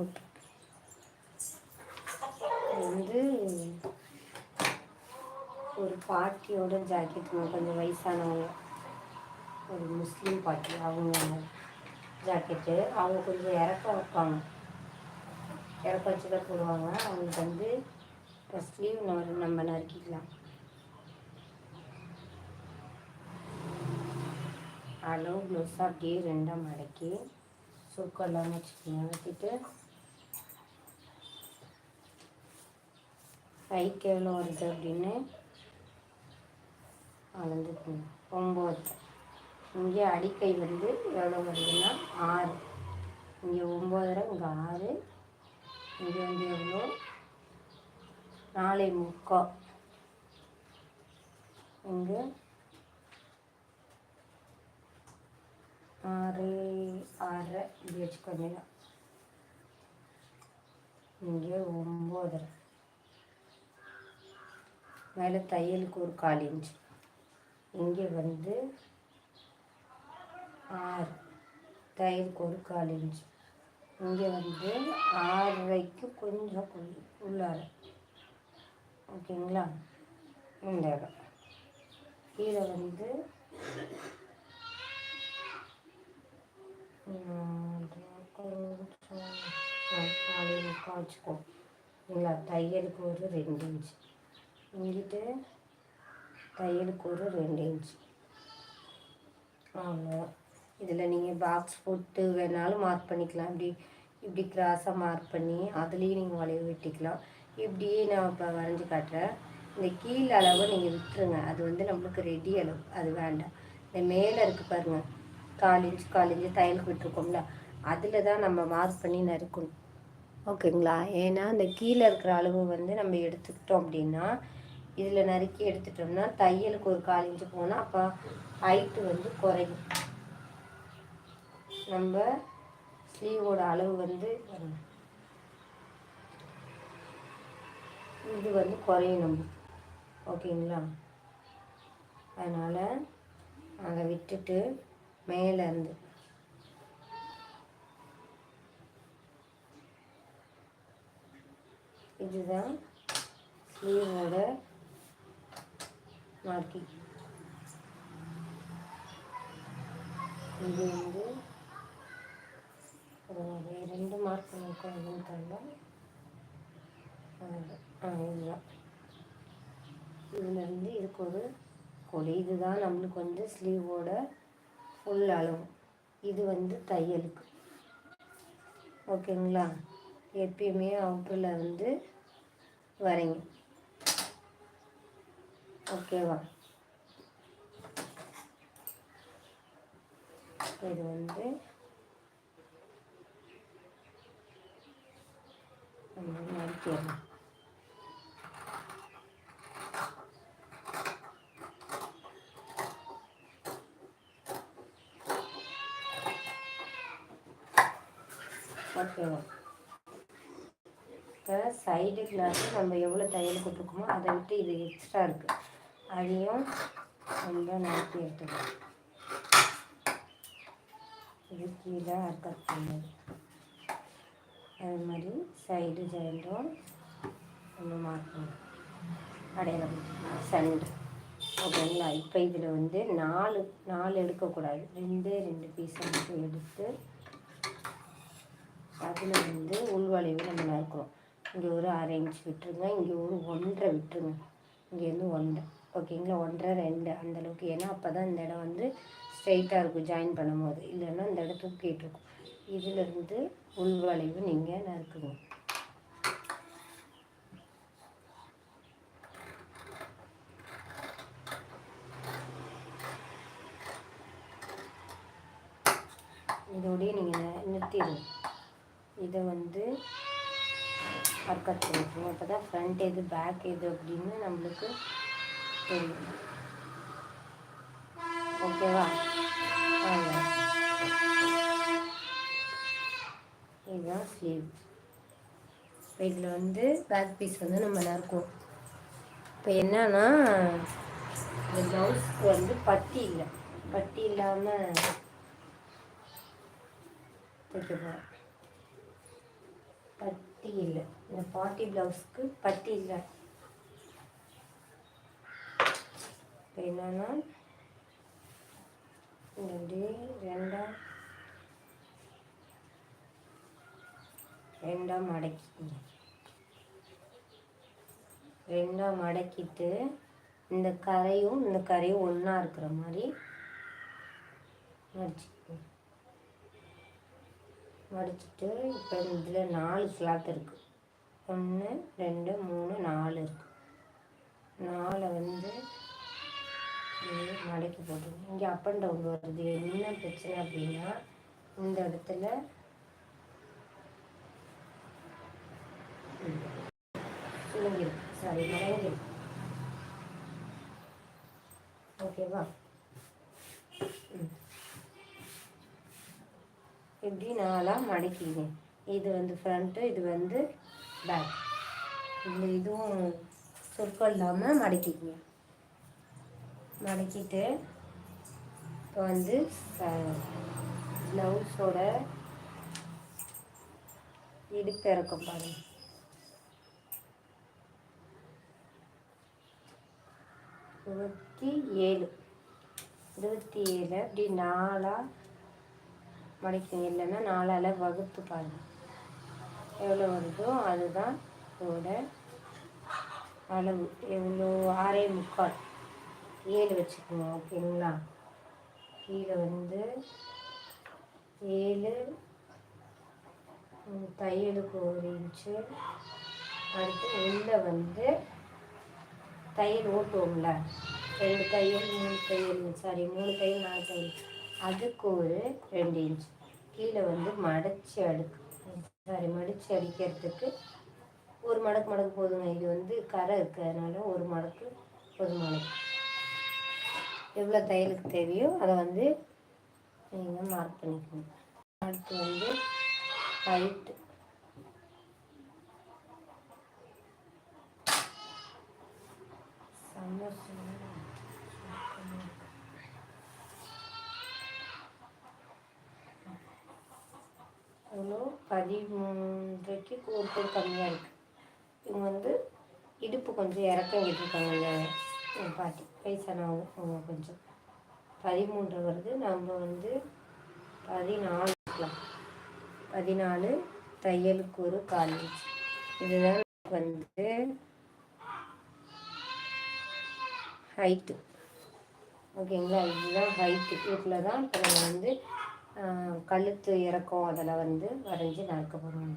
Okay. வந்து ஒரு பாட்டியோட ஜாக்கெட் கொஞ்சம் வயசானவங்க ஒரு முஸ்லீம் பாட்டி அவங்க ஜாக்கெட்டு. அவங்க கொஞ்சம் இறக்கம் வைப்பாங்க. இறக்க வச்சு தான் போடுவாங்க. அவங்களுக்கு வந்து இப்போ ஸ்லீவ் நம்ம நறுக்கிக்கலாம். அளவு க்ளோஸாக அப்படியே ரெண்டாக மடக்கி சுருக்கெல்லாம் வச்சுக்கோங்க. வச்சுட்டு கைக்கு எவ்வளோ வருது அப்படின்னு அளந்துக்கணும். ஒம்பது. இங்கே அடிக்கை வந்து எவ்வளோ வருதுன்னா ஆறு. இங்கே ஒம்பதரை இங்கே ஆறு. இங்கே வந்து எவ்வளோ நாலே முக்கா. இங்கே ஆறு ஆறரை. இப்படி வச்சுக்கோங்க. இங்கே ஒம்போதரை. மேலே தையலுக்கு ஒரு கால் இன்ச்சு இங்கே வந்து ஆறு தையலுக்கு ஒரு கால் இன்ச்சு இங்கே வந்து ஆறரைக்கு கொஞ்சம் உள்ளார ஓகேங்களா இந்த இடம் கீழே வந்து நாலு வச்சுக்கோ இல்லை தையலுக்கு ஒரு ரெண்டு இன்ச்சு இங்கிட்டு தையலுக்கு ஒரு ரெண்டு இன்ச்சு ஆமாம் இதில் நீங்கள் பாக்ஸ் போட்டு வேணாலும் மார்க் பண்ணிக்கலாம். இப்படி இப்படி கிராஸாக மார்க் பண்ணி அதுலேயும் நீங்கள் வளைவு வெட்டிக்கலாம். இப்படியே நான் இப்போ வரைஞ்சி காட்டுறேன். இந்த கீழ் அளவை நீங்கள் விட்டுருங்க. அது வந்து நம்மளுக்கு ரெடி அளவு. அது வேண்டாம். இந்த மேலே இருக்குது பாருங்கள் கால் இன்ச் கால் இன்ச்சு தையலுக்கு விட்டுருக்கோம்ல. அதில் தான் நம்ம மார்க் பண்ணி நறுக்கணும். ஓகேங்களா? ஏன்னா இந்த கீழே இருக்கிற அளவு வந்து நம்ம எடுத்துக்கிட்டோம் அப்படின்னா இதில் நறுக்கி எடுத்துட்டோம்னா தையலுக்கு ஒரு கால் இன்ச்சு போனால் அப்போ ஹைட்டு வந்து குறையும். நம்ம ஸ்லீவோட அளவு வந்து இது வந்து குறையும் நம்ம. ஓகேங்களா? அதனால் அதை விட்டுட்டு மேலேருந்து இதுதான் ஸ்லீவோட மார்க்கிங் இது வந்து ஒரு ரெண்டு மார்க் பண்ணிருக்கோம் எதுவும் தெரியல. ஆ இதுதான் இதுலேருந்து இதுக்கு ஒரு கொடி. இதுதான் நம்மளுக்கு வந்து ஸ்லீவோட ஃபுல் அளவு. இது வந்து தையலுக்கு. ஓகேங்களா எப்பயுமே அவுட்டரில் வந்து வரைங்க ஓகேவா இது வந்து நம்ம ஓகேவா இப்போ சைடு கிளாஸ் நம்ம எவ்வளோ தையல் கொடுத்துருக்கோமோ அதை விட்டு இது எக்ஸ்ட்ரா இருக்குது அதையும் ரொம்ப நடத்தி எடுத்துக்கணும். இது கீழே அர்க்கட் பண்ணது. அது மாதிரி சைடு ஜாயிண்ட்டும் நம்ம மாற்றணும். அடையாளம். சென்டர் ஓகேங்களா? இப்போ இதில் வந்து நாலு நாலு எடுக்கக்கூடாது. ரெண்டே ரெண்டு பீஸை மட்டும் எடுத்து அதில் வந்து உள்வளைவு நம்ம நறுக்கிறோம். இங்கே ஒரு அரை இன்ச் விட்டுருங்க. இங்கே ஒரு ஒன்றரை விட்டுருங்க. இங்கேருந்து ஒன்றரை. ஓகேங்களா? ஒன்றரை ரெண்டு அந்தளவுக்கு ஏன்னா அப்போ தான் இந்த இடம் வந்து ஸ்ட்ரெயிட்டாக இருக்கும் ஜாயின் பண்ணும்போது. இல்லைன்னா இந்த இடம் தூக்கிட்டு இருக்கும் இதிலிருந்து உள்வளைவு நீங்கள் நறுக்குங்க. இதோடய நீங்கள் நிறுத்திடுங்க. இதை வந்து ஒர்க் அவுட் பண்ணிக்கணும் அப்போ தான் ஃப்ரண்ட் எது பேக் எது அப்படின்னு நம்மளுக்கு தெரியும் ஓகேவா இதுதான் ஸ்லீவ் இப்போ இதில் வந்து பேக் பீஸ் வந்து நம்ம நறுக்குவோம். இப்போ என்னன்னா இந்த ப்ளவுஸ்க்கு வந்து பட்டி இல்லை. பட்டி இல்லாமல் தைக்க போகிறோம் பட்டி இல்லை. இந்த பாட்டி ப்ளவுஸ்க்கு பட்டி இல்லை. இப்போ என்னன்னா இந்த டே ரெண்டாக ரெண்டா மடக்கிங்க ரெண்டாம் மடக்கிட்டு இந்த கரையும் இந்த கரையும் ஒன்றா இருக்கிற மாதிரி மடிச்சுக்கோங்க. மடிச்சுட்டு இப்போ இதில் நாலு ஸ்லாட் இருக்குது ஒன்று ரெண்டு மூணு நாலு இருக்குது நாலை வந்து மடக்கி போட்டுருங்க இங்கே அப் அண்ட் டவுன் வருது. என்ன பிரச்சனை அப்படின்னா இந்த இடத்துல சுருங்கிருக்கு சாரி மடங்கிருக்கு ஓகேவா ம். இப்படி நாளாக மடக்கிங்க? இது வந்து ஃப்ரண்ட்டு இது வந்து பேக் இந்த இதுவும் சொற்கள் இல்லாமல் மடக்கிக்கங்க மடக்கிட்டு இப்போ வந்து ப்ளவுஸோட இடுப்பு இறக்கம் பாருங்க. இருபத்தி ஏழு. இருபத்தி ஏழு அப்படி நாலாக மடிக்கணும் இல்லைன்னா நாலால் வகுத்து பாருங்க. எவ்வளோ வருதோ அதுதான் இதோட அளவு. எவ்வளோ? ஆறே முக்கால். ஏழு வச்சுக்கோங்க ஓகேங்களா? கீழே வந்து ஏழு தையலுக்கு ஒரு இன்ச்சு. அடுத்து உள்ளே வந்து தையல் ஓட்டுவோம்ல. ரெண்டு தையல் மூணு தையல் சாரி மூணு தையல் நாலு தையல். அதுக்கு ஒரு ரெண்டு இன்ச் கீழே வந்து மடச்சு அடுக்கு. சாரி மடிச்சு அடிக்கிறதுக்கு ஒரு மடக்கு மடக்கு போதுங்க. இது வந்து கரை இருக்கிறதுனால ஒரு மடக்கு ஒரு மடக்கு. எவ்வளோ தையலுக்கு தேவையோ அதை வந்து நீங்கள் மார்க் பண்ணிக்கணும் அடுத்து வந்து ஹைட்டு சம்மர் பதிமூன்றைக்கு ஒரு கம்மியாக இருக்குது இவங்க வந்து இடுப்பு கொஞ்சம் இறக்கம் விட்டுருக்காங்க இந்த பாட்டி. வயசானவங்க கொஞ்சம். பதிமூன்று வருது. நம்ம வந்து பதினாலு பதினாலு தையலுக்கு ஒரு கால் இதுதான் வந்து ஹைட்டு ஓகேங்களா இதுதான் ஹைட்டு இதில் தான் இப்போ நம்ம வந்து கழுத்து இறக்கம் அதில் வந்து வரைஞ்சி நடக்க போகிறோம்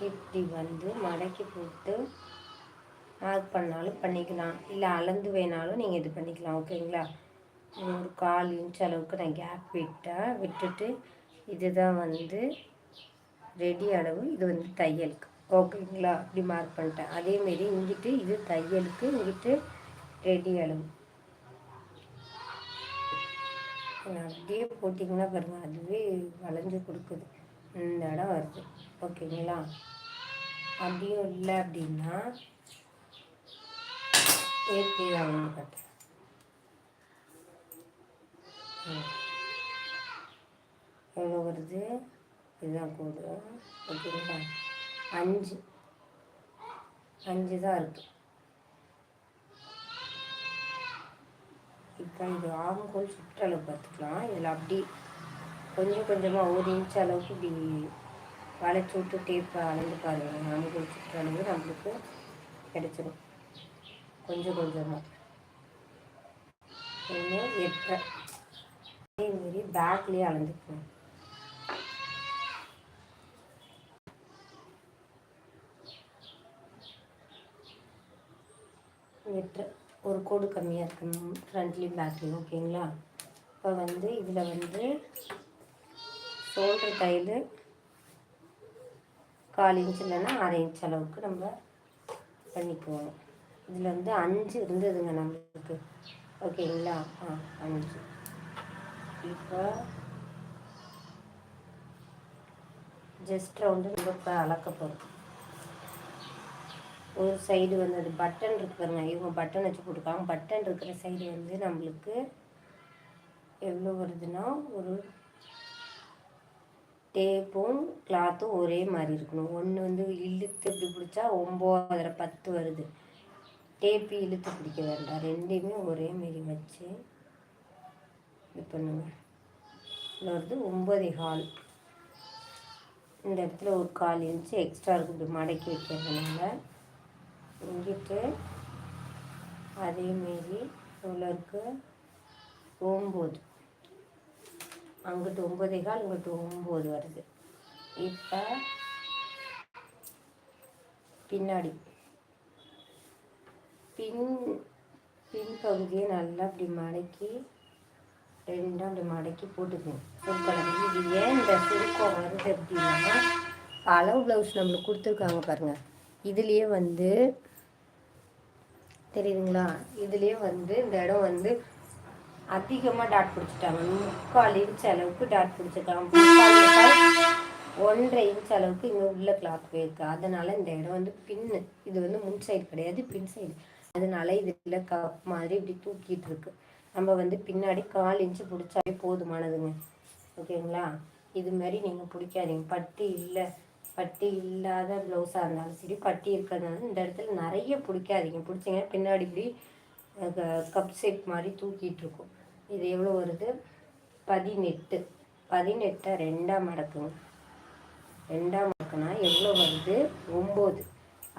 இப்படி வந்து மடக்கி போட்டு மார்க் பண்ணாலும் பண்ணிக்கலாம். இல்லை அளந்து வேணாலும் நீங்கள் இது பண்ணிக்கலாம். ஓகேங்களா? ஒரு கால் இன்ச் அளவுக்கு நான் கேப் விட்டேன். விட்டுட்டு இதுதான் வந்து ரெடி அளவு. இது வந்து தையலுக்கு. ஓகேங்களா? இப்படி மார்க் பண்ணிட்டேன். அதேமாரி இங்கிட்டு இது தையலுக்கு இங்கிட்டு ரெடி அளவு. அப்படியே போட்டிங்கன்னா பாருங்கள் அதுவே வளைஞ்சு கொடுக்குது. இந்த இடம் வருது. ஓகேங்களா? அப்படியும் இல்லை அப்படின்னா எப்படி வாங்கணும் கட்டுறேன் எவ்வளோ வருது? இதுதான் கோடு. ஓகேங்களா? அஞ்சு. அஞ்சு தான் இருக்கு. இப்போ இது ஆம்கோல் சுற்றளவு பார்த்துக்கலாம். இதில் அப்படி கொஞ்சம் கொஞ்சமாக ஒரு இன்ச் அளவுக்கு இப்படி வளைச்சி விட்டு டேப்பை அளந்து பாருங்கள் ஆம்கோல் அளவு நம்மளுக்கு கிடைச்சிடும் கொஞ்சம் கொஞ்சமாக இன்னும் எட்டரை. அதேமாரி பேக்லேயே அளந்துக்கணும் எட்டு ஒரு கோடு கம்மியாக இருக்கணும். ஃப்ரண்ட்லேயும் பேக்லேயும் ஓகேங்களா இப்போ வந்து இதில் வந்து ஷோல்டர் தையல் கால் இன்ச் இல்லைன்னா அரை இன்ச் அளவுக்கு நம்ம பண்ணிக்குவோம். இதில் வந்து அஞ்சு இருந்ததுங்க நம்மளுக்கு. ஓகேங்களா? ஆ அஞ்சு. இப்போ ஜஸ்ட் ரவுண்டு நம்ம இப்போ அளக்க போகிறோம் ஒரு சைடு வந்து அது பட்டன் இருக்கு பாருங்க. இவங்க பட்டன் வச்சு போட்டுருக்காங்க பட்டன் இருக்கிற சைடு வந்து நம்மளுக்கு எவ்வளோ வருதுன்னா ஒரு டேப்பும் கிளாத்தும் ஒரே மாதிரி இருக்கணும். ஒன்று வந்து இழுத்து இப்படி பிடிச்சா ஒம்போதரை பத்து வருது. டேப்பு இழுத்து பிடிக்க வேண்டாம். ரெண்டையுமே ஒரே மாரி வச்சு இது பண்ணுங்க. இதில் வருது ஒம்பது கால். இந்த இடத்துல ஒரு கால் இன்ச்சு எக்ஸ்ட்ரா இருக்குது இப்படி மடக்கி வைக்கிறதுனால இங்கிட்டு அதேமாரி இவ்வளோ இருக்குது ஒம்பது. அங்கிட்டு ஒம்பதே கால் இங்கிட்டு ஒம்பது வருது. இப்போ பின்னாடி. பின் பின்பகுதியை நல்லா அப்படி மடக்கி ரெண்டாக அப்படி மடக்கி போட்டுக்கணும் சுருக்கம் இது ஏன் இந்த சுருக்கம் வருது அப்படின்னா அளவு ப்ளவுஸ் நம்மளுக்கு கொடுத்துருக்காங்க பாருங்கள் இதுலேயே வந்து தெரியுதுங்களா? இதுலேயே வந்து இந்த இடம் வந்து அதிகமாக டாட் பிடிச்சிட்டாங்க. முக்கால் இன்ச் அளவுக்கு டாட் பிடிச்சிருக்காங்க. ஒன்றரை இன்ச் அளவுக்கு இங்கே உள்ள கிளாத் போயிருக்கு அதனால இந்த இடம் வந்து பின்னு இது வந்து முன் சைடு கிடையாது பின் சைடு அதனால இதில் கப் மாதிரி இப்படி தூக்கிட்டு இருக்கு. நம்ம வந்து பின்னாடி கால் இன்ச்சு பிடிச்சாலே போதுமானதுங்க. ஓகேங்களா? இது மாதிரி நீங்கள் பிடிக்காதீங்க. பட்டி இல்லை பட்டி இல்லாத ப்ளவுஸாக இருந்தாலும் சரி பட்டி இருக்கிறதுனால இந்த இடத்துல நிறைய பிடிக்காதீங்க. பிடிச்சிங்கன்னா பின்னாடி இப்படி கப் செட் மாதிரி தூக்கிட்டு இருக்கும் இது எவ்வளோ வருது? பதினெட்டு. பதினெட்டை ரெண்டாம் மடக்குங்க. ரெண்டாம் மடக்குனா எவ்வளோ வருது? ஒம்பது.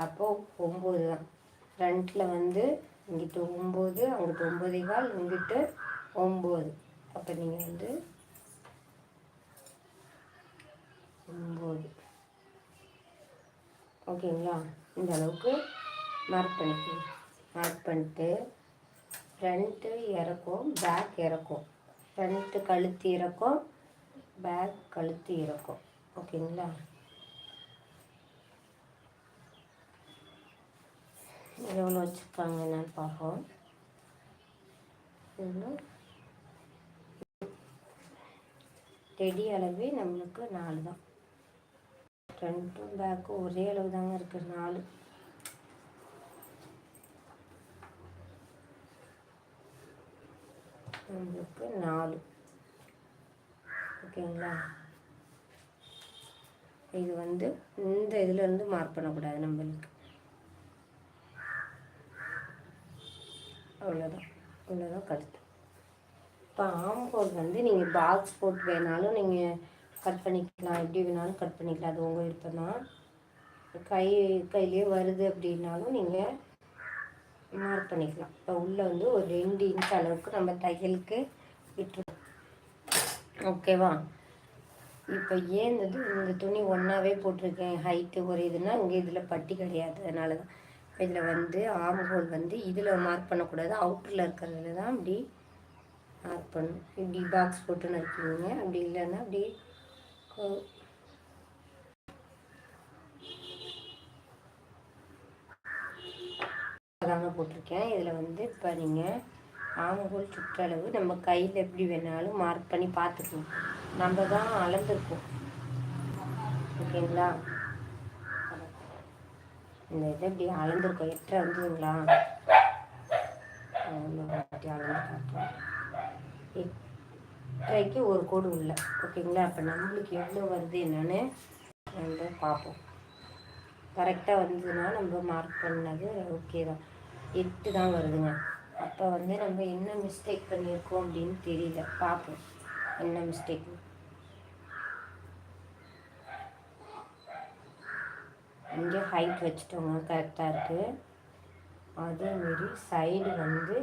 அப்போது ஒம்பது தான். ஃப்ரண்ட்டில் வந்து இங்கிட்டு ஒம்பது அங்கிட்டு ஒம்பதே கால் இங்கிட்டு ஒம்பது. அப்போ நீங்கள் வந்து ஒம்பது. ஓகேங்களா? இந்த அளவுக்கு மார்க் பண்ணிக்கோங்க. மார்க் பண்ணிட்டு ஃப்ரண்ட்டு இறக்கும் பேக் இறக்கும். ஃப்ரண்ட்டு கழுத்து இறக்கும் பேக் கழுத்து இறக்கும். ஓகேங்களா எவ்வளோ வச்சுருக்காங்க என்னன்னு பார்ப்போம். டெடி அளவே நம்மளுக்கு நாலு தான். ஃப்ரண்ட்டும் பேக்கும் ஒரே அளவு தாங்க இருக்குது நாலு. நம்மளுக்கு நாலு. ஓகேங்களா? இது வந்து இந்த இதுலேருந்து மார்க் பண்ணக்கூடாது நம்மளுக்கு. அவ்வளோதான் அவ்வளோதான் கருத்து. இப்போ ஆம்போல் வந்து நீங்கள் பாக்ஸ் போட்டு வேணாலும் நீங்கள் கட் பண்ணிக்கலாம். எப்படி வேணாலும் கட் பண்ணிக்கலாம். அது உங்கள் விருப்பம் தான் கை கையிலே வருது அப்படின்னாலும் நீங்கள் மார்க் பண்ணிக்கலாம். இப்போ உள்ளே வந்து ஒரு ரெண்டு இன்ச் அளவுக்கு நம்ம தையலுக்கு விட்டுருவோம் ஓகேவா இப்போ ஏன் இந்த இந்த துணி ஒன்றாவே போட்டிருக்கேன். ஹைட்டு ஒரு இதுனா இங்கே இதில் பட்டி கிடையாது. அதனால தான் இதில் வந்து ஆம்ஹோல் வந்து இதில் மார்க் பண்ணக்கூடாது. அவுட்டரில் இருக்கிறதுல தான் அப்படி மார்க் பண்ணும் இப்படி பாக்ஸ் போட்டுன்னு இருக்கீங்க அப்படி இல்லைன்னா அப்படி தாங்க போட்டிருக்கேன். இதில் வந்து இப்போ நீங்கள் ஆமகோல் சுற்றளவு நம்ம கையில் எப்படி வேணாலும் மார்க் பண்ணி பார்த்துக்கணும். நம்ம தான் அளந்துருக்கோம். ஓகேங்களா? இந்த இதை இப்படி அளந்துருக்கோம். எட்டரை வந்துதுங்களா? அளந்து காட்டுறோம் எட்டரைக்கு ஒரு கோடு உள்ள. ஓகேங்களா? அப்போ நம்மளுக்கு எவ்வளோ வருது என்னன்னு நம்ம பார்ப்போம். கரெக்டாக வந்ததுன்னா நம்ம மார்க் பண்ணது ஓகே தான். எட்டு தான் வருதுங்க. அப்போ வந்து நம்ம என்ன மிஸ்டேக் பண்ணியிருக்கோம் அப்படின்னு தெரியல. பார்ப்போம். என்ன மிஸ்டேக் இங்கே ஹைட் வச்சுட்டோங்க. கரெக்டாக இருக்குது அதேமாரி சைடு வந்து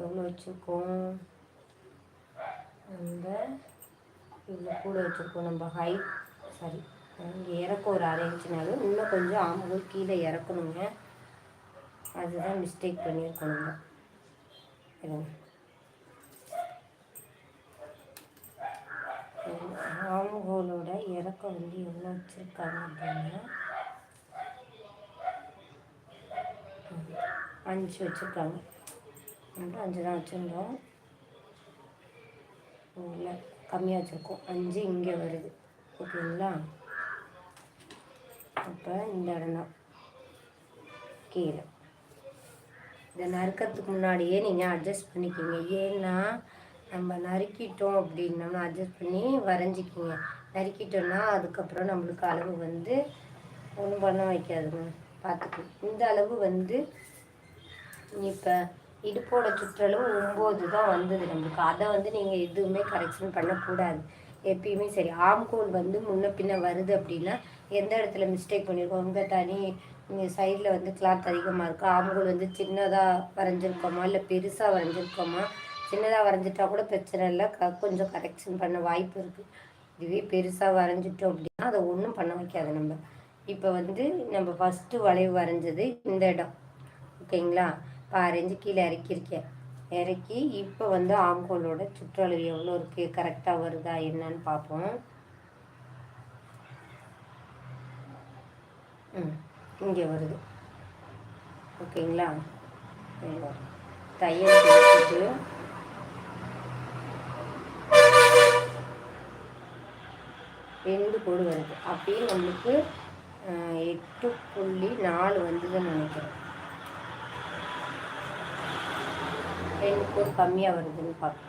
எவ்வளோ வச்சுருக்கோம்? நம்ம இவ்வளோ கூட வச்சுருக்கோம் நம்ம ஹைட் சரி இங்கே இறக்கம் ஒரு அரை இன்ச்சுனாலும் இன்னும் கொஞ்சம் ஆம்பூர் கீழே இறக்கணுங்க. அதுதான் மிஸ்டேக் பண்ணியிருக்கோம் நம்ம ஆம்புகோலோட இறக்கம் வந்து எவ்வளோ வச்சுருக்காங்க அப்படின்னா அஞ்சு வச்சுருக்காங்க. நம்ம அஞ்சு தான் வச்சுருந்தோம். இல்லை கம்மியாக வச்சுருக்கோம். அஞ்சு இங்கே வருது. ஓகேங்களா? அப்போ இந்த இடம் தான் கீழே. இதை நறுக்கிறதுக்கு முன்னாடியே நீங்கள் அட்ஜஸ்ட் பண்ணிக்கிங்க. ஏன்னா நம்ம நறுக்கிட்டோம் அப்படின்னோம்னா அட்ஜஸ்ட் பண்ணி வரைஞ்சிக்கிங்க. நறுக்கிட்டோம்னா அதுக்கப்புறம் நம்மளுக்கு அளவு வந்து ஒன்றும் பண்ண வைக்காதுங்க. பார்த்துக்கணும் இந்த அளவு வந்து இப்போ இடுப்போட சுற்றளவு ஒம்பது தான் வந்தது நம்மளுக்கு. அதை வந்து நீங்கள் எதுவுமே கரெக்ஷன் பண்ணக்கூடாது. எப்பயுமே சரி. ஆம்கோல் வந்து முன்ன பின்ன வருது அப்படின்னா எந்த இடத்துல மிஸ்டேக் பண்ணியிருக்கோம்? உங்கள் தனி இங்கே சைடில் வந்து கிளாத் அதிகமாக இருக்கா. ஆம்கோல் வந்து சின்னதாக வரைஞ்சிருக்கோமா? இல்லை பெருசாக வரைஞ்சிருக்கோமா? சின்னதாக வரைஞ்சிட்டா கூட பிரச்சனை இல்லை. க கொஞ்சம் கரெக்ஷன் பண்ண வாய்ப்பு இருக்குது இதுவே பெருசாக வரைஞ்சிட்டோம் அப்படின்னா அதை ஒன்றும் பண்ண வைக்காது நம்ம. இப்போ வந்து நம்ம ஃபஸ்ட்டு வளைவு வரைஞ்சது இந்த இடம். ஓகேங்களா? பாரஞ்சு கீழே இறக்கியிருக்கேன். இறக்கி இப்போ வந்து ஆம்கோலோட சுற்றளவு எவ்வளோ இருக்குது கரெக்டாக வருதா? என்னன்னு பார்ப்போம். ம். இங்கே வருது. ஓகேங்களா? தையல் கொடுத்துட்டு ரெண்டு கோடு வருது. அப்படியே நம்மளுக்கு எட்டு புள்ளி நாலு வந்ததுன்னு நினைக்கிறேன். ரெண்டு கோடு கம்மியாக வருதுன்னு பார்க்கணும்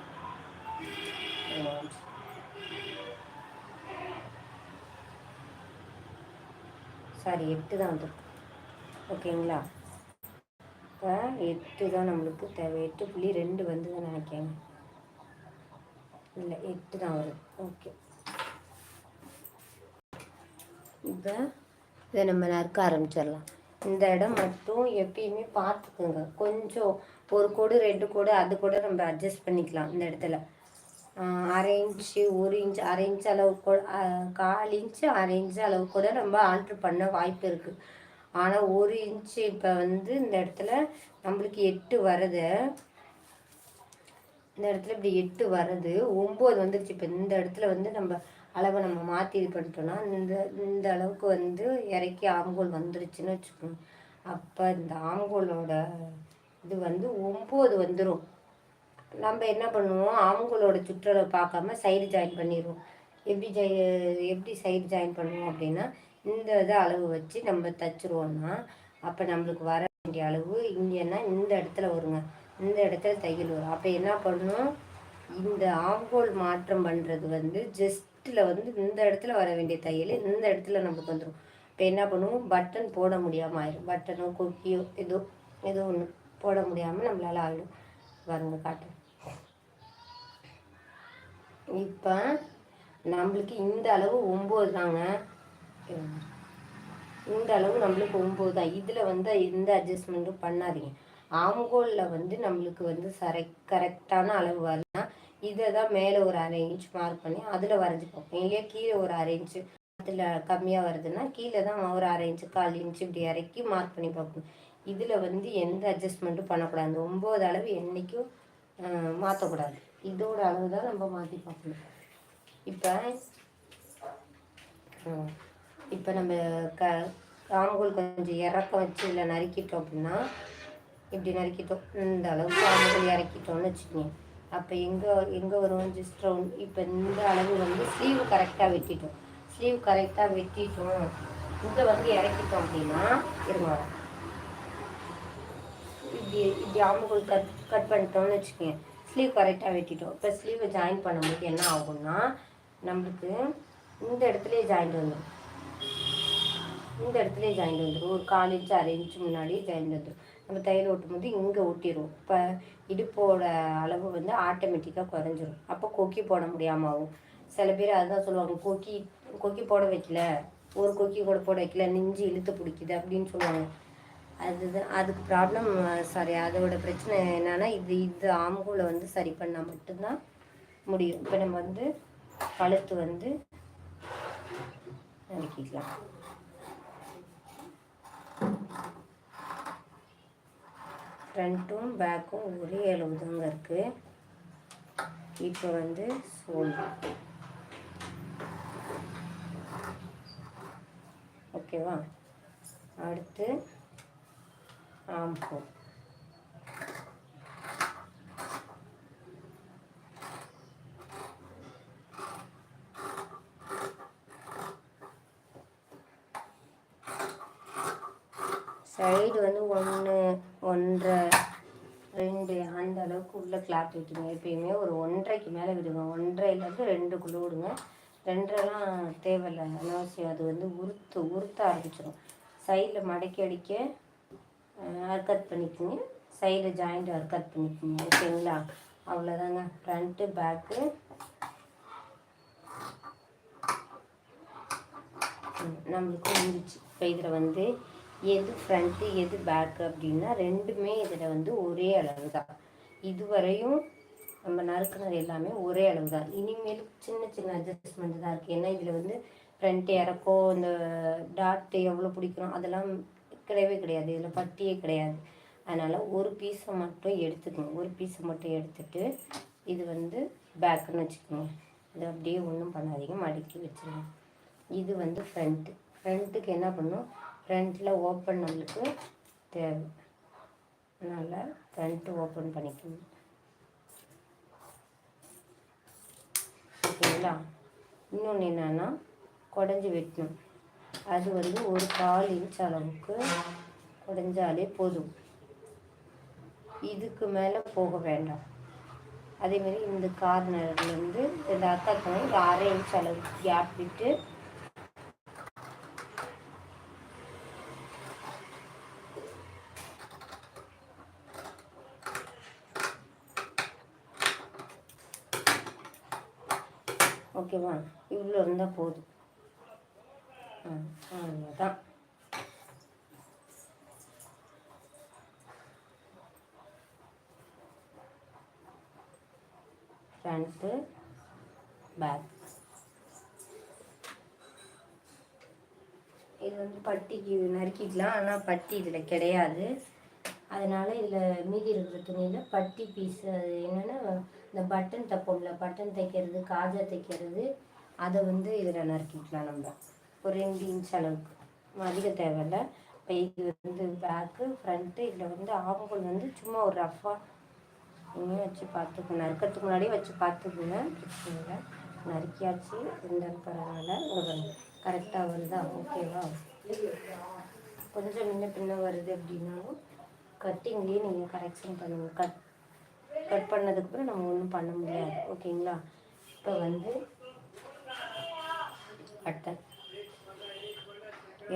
சாரி எட்டு தான் வந்துருக்கு. ஓகேங்களா? இப்போ எட்டு தான் நம்மளுக்கு தேவை. எட்டு புள்ளி ரெண்டு வந்து தான் நினைக்கிறேங்க இல்லை எட்டு தான் வருது ஓகே. இப்போ இதை நம்ம நறுக்க ஆரம்பிச்சிடலாம். இந்த இடம் மட்டும் எப்பயுமே பார்த்துக்குங்க. கொஞ்சம் ஒரு கோடு ரெண்டு கோடு அது கூட நம்ம அட்ஜஸ்ட் பண்ணிக்கலாம் இந்த இடத்துல. அரை இன்ச்சு ஒரு இன்ச் அரை இன்ச் அளவு கூட கால் இன்ச்சு அரை இன்ச்சு அளவு கூட நம்ம ஆல்ட்ரு பண்ண வாய்ப்பு இருக்குது ஆனால் ஒரு இன்ச்சு இப்போ வந்து இந்த இடத்துல நம்மளுக்கு எட்டு வரது. இந்த இடத்துல இப்படி எட்டு வருது. ஒம்பது வந்துருச்சு. இப்போ இந்த இடத்துல வந்து நம்ம அளவை நம்ம மாற்றி இது பண்ணிட்டோம்னா இந்த இந்த அளவுக்கு வந்து இறக்கி ஆம்கோல் வந்துருச்சுன்னு வச்சுக்கோங்க. அப்போ இந்த ஆம்கோலோட இது வந்து ஒம்பது வந்துடும் நம்ம என்ன பண்ணுவோம்? ஆம்கோலோட சுற்றளவு பார்க்காம சைடு ஜாயின் பண்ணிடுவோம் எப்படி ஜாய் எப்படி சைடு ஜாயின் பண்ணுவோம் அப்படின்னா இந்த இதை அளவு வச்சு நம்ம தைச்சிருவோம்னா அப்போ நம்மளுக்கு வர வேண்டிய அளவு இங்கேன்னா இந்த இடத்துல வருங்க. இந்த இடத்துல தையல் வரும். அப்போ என்ன பண்ணணும்? இந்த ஆம்கோல் மாற்றம் பண்ணுறது வந்து ஜஸ்ட்டில் வந்து இந்த இடத்துல வர வேண்டிய தையல் இந்த இடத்துல நமக்கு வந்துடும் இப்போ என்ன பண்ணுவோம்? பட்டன் போட முடியாமல் ஆயிடும் பட்டனோ கொக்கியோ ஏதோ ஏதோ ஒன்று போட முடியாமல் நம்மளால் ஆகிடும் வருங்க காட்டு இப்போ நம்மளுக்கு இந்த அளவு ஒம்பது தாங்க. இந்த அளவு நம்மளுக்கு ஒம்பது தான். இதில் வந்து எந்த அட்ஜஸ்ட்மெண்ட்டும் பண்ணாதீங்க. ஆம்கோலில் வந்து நம்மளுக்கு வந்து சரை கரெக்டான அளவு வரலாம் இதை தான் மேலே ஒரு அரை இன்ச் மார்க் பண்ணி அதில் வரைஞ்சி பார்ப்போம். இல்லையா கீழே ஒரு அரை இன்ச்சு அதில் கம்மியாக வருதுன்னா கீழே தான் ஒரு அரை இன்ச்சு கால் இன்ச்சு இப்படி இறக்கி மார்க் பண்ணி பார்ப்போம். இதில் வந்து எந்த அட்ஜஸ்ட்மெண்ட்டும் பண்ணக்கூடாது. அந்த ஒம்பது அளவு என்றைக்கும் மாற்றக்கூடாது இதோட அளவு தான் நம்ம மாற்றி பார்க்கணும். இப்போ இப்போ நம்ம க காம்புகள் கொஞ்சம் இறக்கம் வச்சு இல்லை நறுக்கிட்டோம் அப்படின்னா இப்படி நறுக்கிட்டோம். இந்த அளவுக்கு காம்புகள் இறக்கிட்டோம்னு வச்சுக்கோங்க. அப்போ எங்கே எங்கே வரும்? ஜஸ்ட் ரவுண்ட் இப்போ இந்த அளவு வந்து ஸ்லீவ் கரெக்டாக வெட்டிட்டோம். ஸ்லீவ் கரெக்டாக வெட்டிட்டோம். இங்கே வந்து இறக்கிட்டோம் அப்படின்னா இருங்க. இப்படி இப்படி ஆம்புகள் கட் கட் பண்ணிட்டோம்னு வச்சுக்கோங்க. ஸ்லீவ் கரெக்டாக வெட்டிட்டோம். இப்போ ஸ்லீவை ஜாயின் பண்ணும்போது என்ன ஆகும்னா நம்மளுக்கு இந்த இடத்துலையே ஜாயிண்ட் வந்துடும். இந்த இடத்துலையே ஜாயின் வந்துடும் ஒரு கால் இன்ச்சு அரை இன்ச்சு முன்னாடியே ஜாயின் வந்துடும் நம்ம தையல் ஓட்டும் போது இங்கே ஒட்டிடுவோம் இப்போ இடுப்போட அளவு வந்து ஆட்டோமேட்டிக்காக குறைஞ்சிரும். அப்போ கொக்கி போட முடியாமல் ஆகும் சில பேர் அதுதான் சொல்லுவாங்க கொக்கி கொக்கி போட வைக்கல. ஒரு கொக்கி கூட போட வைக்கல. நெஞ்சு இழுத்து பிடிக்குது அப்படின்னு சொல்லுவாங்க. அதுதான் அதுக்கு ப்ராப்ளம் சாரி அதோட பிரச்சனை என்னென்னா இது இது ஆம்பூலை வந்து சரி பண்ணால் மட்டும்தான் முடியும். இப்போ நம்ம வந்து கழுத்து வந்து நறுக்கிக்கலாம். ஃப்ரண்ட்டும் பேக்கும் ஒரே அளவு தாங்க இருக்குது இப்போ வந்து சோல். ஓகேவா? அடுத்து ஆம்பூ சைடு வந்து ஒன்று ஒன்றரை ரெண்டு அந்த அளவுக்கு உள்ளே கிளாத் விட்டுங்க எப்பயுமே ஒரு ஒன்றரைக்கு மேலே விடுங்க. ஒன்றரைலேருந்து ரெண்டுக்குள்ளே விடுங்க. ரெண்டரைலாம் தேவையில்லை. அனாவசியம். அது வந்து உறுத்து உறுத்த ஆரம்பிச்சிடும் சைடில் மடக்கி அடிக்க அர்கட் பண்ணிக்கோங்க. சைடில் ஜாயிண்ட் அர்கட் பண்ணிக்கோங்க. ஓகேங்களா அவ்வளோதாங்க ஃப்ரண்ட்டு பேக்கு நம்மளுக்கு முடிச்சு இப்போ இதில் வந்து எது ஃப்ரண்ட்டு எது பேக்கு அப்படின்னா ரெண்டுமே இதில் வந்து ஒரே அளவு தான் இதுவரையும் நம்ம நறுக்குனது எல்லாமே ஒரே அளவு தான் இனிமேல் சின்ன சின்ன அட்ஜஸ்ட்மெண்ட் தான் இருக்குது ஏன்னா இதில் வந்து ஃப்ரண்ட்டு இறக்கோ இந்த டாட்டு எவ்வளோ பிடிக்கிறோம் அதெல்லாம் கிடையவே கிடையாது. இதில் பட்டியே கிடையாது. அதனால் ஒரு பீஸை மட்டும் எடுத்துக்கணும். ஒரு பீஸை மட்டும் எடுத்துட்டு இது வந்து பேக்குன்னு வச்சுக்கோங்க. இது அப்படியே ஒன்றும் பண்ணாதீங்க. மடக்கி வச்சுருங்க. இது வந்து ஃப்ரண்ட்டு ஃப்ரண்ட்டுக்கு என்ன பண்ணும்? ஃப்ரண்ட்டில் ஓப்பன் நம்மளுக்கு தேவை. அதனால் ஃப்ரண்ட்டு ஓப்பன் பண்ணிக்கணும் ஓகேங்களா? இன்னொன்று என்னென்னா குடஞ்சி வெட்டணும். அது வந்து ஒரு கால் இன்ச் அளவுக்கு குடஞ்சாலே போதும். இதுக்கு மேலே போக வேண்டாம். அதேமாரி இந்த கார்னர்லேருந்து இந்த அத்தாக்கணும் ஒரு அரை இன்ச் அளவுக்கு கேப் விட்டு ஓகேவா? இவ்வளோ இருந்தால் போதும். ஆ அவ்வளோதான் ஃப்ரண்ட்டு பேக் இது வந்து பட்டிக்கு நறுக்கிக்கலாம். ஆனால் பட்டி இதில் கிடையாது. அதனால் இதில் மீதி இருக்கிற துணியில் பட்டி பீஸ் அது என்னென்னா இந்த பட்டன் தைப்போம்ல பட்டன் தைக்கிறது காஜா தைக்கிறது அதை வந்து இதில் நறுக்கிக்கலாம் நம்ம. ஒரு ரெண்டு இன்ச் அளவுக்கு. அதிக தேவையில்ல. இப்போ இது வந்து பேக்கு ஃப்ரண்ட்டு இதில் வந்து ஆவங்கள் வந்து சும்மா ஒரு ரஃப்பாக நீங்கள் வச்சு பார்த்துக்கணும் நறுக்கிறதுக்கு முன்னாடியே வச்சு பார்த்துக்குங்க. பிரச்சனை இல்லை நறுக்கியாச்சு. இருந்தாலும் பரவாயில்ல. உங்களுக்கு கரெக்டாக வருதா? ஓகேவா கொஞ்சம் முன்ன பின்ன வருது அப்படின்னாலும் கட்டிங்லேயே நீங்கள் கரெக்ஷன் பண்ணுங்கள் கட் கட் பண்ணதுக்கப்புறம் நம்ம ஒன்றும் பண்ண முடியாது. ஓகேங்களா? இப்போ வந்து பட்டன்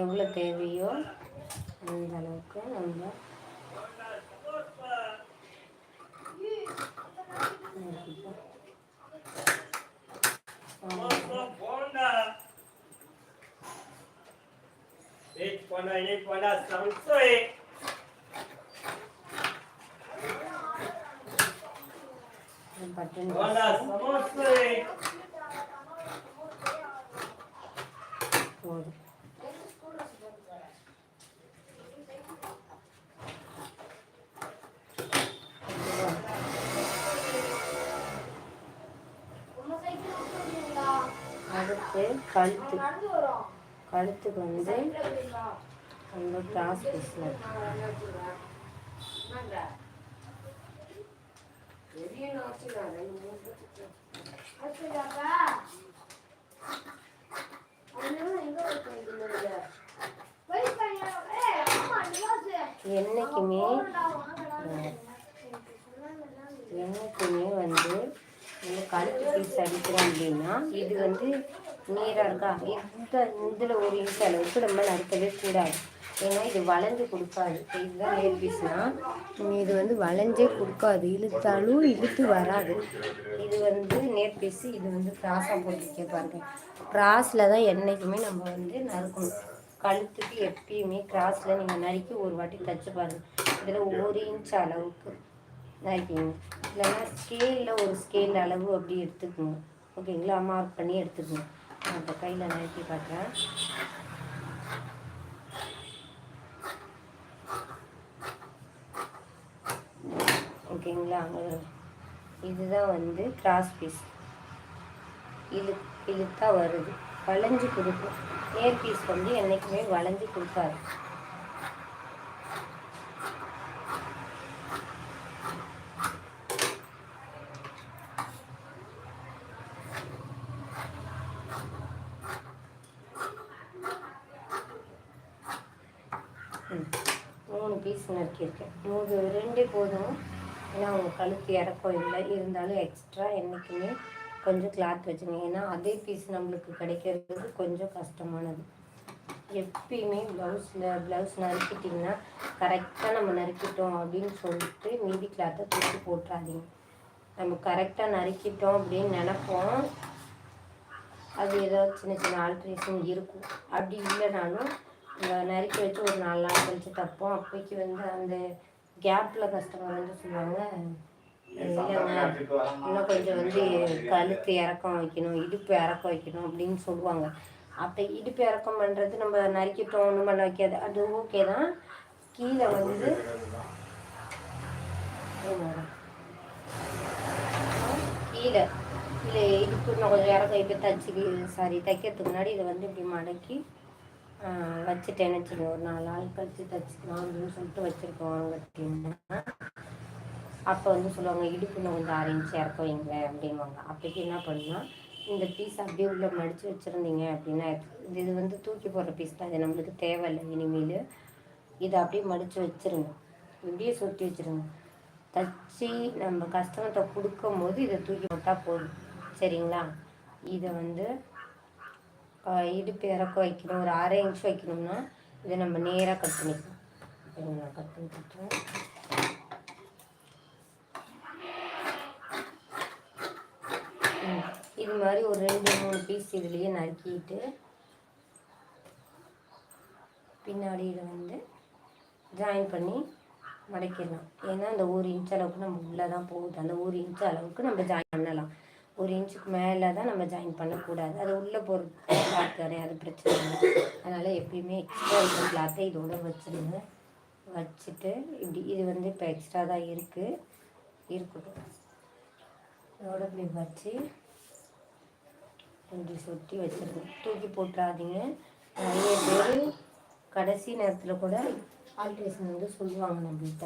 எவ்வளோ தேவையோ அந்த அளவுக்கு நம்ம Pona ini pona samsui. Button Pona samsui. போதும் அடுத்து கழுத்து கழுத்துக்கு வந்து நம்ம கிராஸ் பீஸில் என்னைக்குமே என்னைக்குமே வந்து இந்த கழுத்து பீஸ் அடிக்கிறோம் அப்படின்னா இது வந்து நீராக இருக்கா? இந்த இதில் ஒரு இன்ச் அளவுக்கு நம்ம நறுக்கவே கூடாது. ஏன்னா இது வளைஞ்சு கொடுக்காது. இதுதான் லேட் பீஸ்னால் இது வந்து வளைஞ்சே கொடுக்காது. இழுத்தாலும் இழுத்து வராது. இது வந்து நேர் பீஸ் இது வந்து கிராஸாக போட்டுருக்கே பாருங்க. கிராஸில் தான் என்றைக்குமே நம்ம வந்து நறுக்கணும். கழுத்துக்கு எப்பயுமே கிராஸில் நீங்கள் நறுக்கி ஒரு வாட்டி தச்சு பாருங்கள் இதில் ஒரு இன்ச் அளவுக்கு நறுக்கிங்க. இல்லைன்னா ஸ்கேலில் ஒரு ஸ்கேல் அளவு அப்படி எடுத்துக்கோங்க. ஓகேங்களா மார்க் பண்ணி எடுத்துக்கோங்க. நான் இப்போ கையில் நறுக்கி காட்டுறேன். ஓகேங்களா? அங்கே இதுதான் வந்து கிராஸ் பீஸ் இழு இழுத்தா வருது. வளைஞ்சு கொடுக்கும். நேர் பீஸ் வந்து என்றைக்குமே வளைஞ்சு கொடுக்காது. மூணு பீஸ் நறுக்கியிருக்கேன். மூணு ரெண்டு போதும்? ஏன்னா அவங்க கழுத்து இறக்கம் இல்லை. இருந்தாலும் எக்ஸ்ட்ரா என்றைக்குமே கொஞ்சம் கிளாத் வச்சுங்க. ஏன்னா அதே பீஸ் நம்மளுக்கு கிடைக்கிறது கொஞ்சம் கஷ்டமானது. எப்பயுமே ப்ளவுஸில் ப்ளவுஸ் நறுக்கிட்டிங்கன்னா கரெக்டாக நம்ம நறுக்கிட்டோம் அப்படின்னு சொல்லிட்டு மீதி கிளாத்தை தூக்கி போட்டுறாதீங்க. நம்ம கரெக்டாக நறுக்கிட்டோம் அப்படின்னு நினப்போம். அது ஏதாவது சின்ன சின்ன ஆல்ட்ரேஷன் இருக்கும். அப்படி இல்லைனாலும் நறுக்கி வச்சு ஒரு நாலு நாள் கழிச்சு தப்போம். அப்போக்கி வந்து அந்த கேப்பில் கஸ்டமர் வந்து சொல்லுவாங்க இன்னும் கொஞ்சம் வந்து கழுத்து இறக்கம் வைக்கணும் இடுப்பு இறக்கம் வைக்கணும் அப்படின்னு சொல்லுவாங்க. அப்போ இடுப்பு இறக்கம் பண்ணுறது நம்ம நறுக்கிட்டோம் ஒன்றும் பண்ண வைக்காது. அது ஓகே தான். கீழே வந்து கீழே இல்லை இடுப்பு இன்னும் கொஞ்சம் இறக்கம் இப்போ தச்சு சாரி தைக்கிறதுக்கு முன்னாடி இதை வந்து இப்படி மடக்கி வச்சுட்டேன்னு வச்சுக்கோங்க ஒரு நாலு நாள் கழிச்சு தச்சுக்கலாம் அப்படின்னு சொல்லிட்டு வச்சுருக்கோம் அப்படின்னா அப்போ வந்து சொல்லுவாங்க இடுப்பு இன்னும் கொஞ்சம் ஆரஞ்சு இறக்க வைங்க அப்படிங்குவாங்க அப்போக்கி என்ன பண்ணால் இந்த பீஸ் அப்படியே உள்ளே மடித்து வச்சுருந்தீங்க அப்படின்னா இது இது வந்து தூக்கி போடுற பீஸ் தான். இது நம்மளுக்கு தேவையில்லை. இனிமேல் இதை அப்படியே மடித்து வச்சுருங்க. இப்படியே சுற்றி வச்சுருங்க. தச்சு நம்ம கஸ்டமர்கிட்ட கொடுக்கும் போது இதை தூக்கி போட்டால் போதும். சரிங்களா? இதை வந்து இடுப்பு இறக்க வைக்கணும் ஒரு அரை இன்ச் வைக்கணும்னா இதை நம்ம நேராக கட் பண்ணிக்கலாம். நான் கட் பண்ணி காட்டுறேன் இது மாதிரி ஒரு ரெண்டு மூணு பீஸ் இதுலேயே நறுக்கிட்டு பின்னாடியில் வந்து ஜாயின் பண்ணி மடக்கிடலாம் ஏன்னா அந்த ஒரு இன்ச் அளவுக்கு நம்ம உள்ளே தான் போகுது. அந்த ஒரு இன்ச் அளவுக்கு நம்ம ஜாயின் பண்ணலாம். ஒரு இன்ச்சுக்கு மேலே தான் நம்ம ஜாயின் பண்ணக்கூடாது. அது உள்ளே போகிற கிளாத் தானே அது பிரச்சனை இல்லை. அதனால் எப்பயுமே எக்ஸ்ட்ரா இருக்கிற கிளாத்தை இதோட வச்சுருங்க. வச்சுட்டு இப்படி இது வந்து இப்போ எக்ஸ்ட்ரா தான் இருக்குது இருக்கட்டும். இதோட இப்படி வச்சு இப்படி சுற்றி வச்சிருங்க தூக்கி போட்டுறாதீங்க. நிறைய பேர் கடைசி நேரத்தில் கூட ஆல்ட்ரேஷன் வந்து சொல்லுவாங்க நம்மள்கிட்ட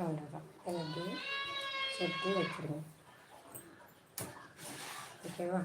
அவ்வளோதான் எல்லாத்தையும் சொட்டி சுற்றி வச்சிருங்க. ஓகேவா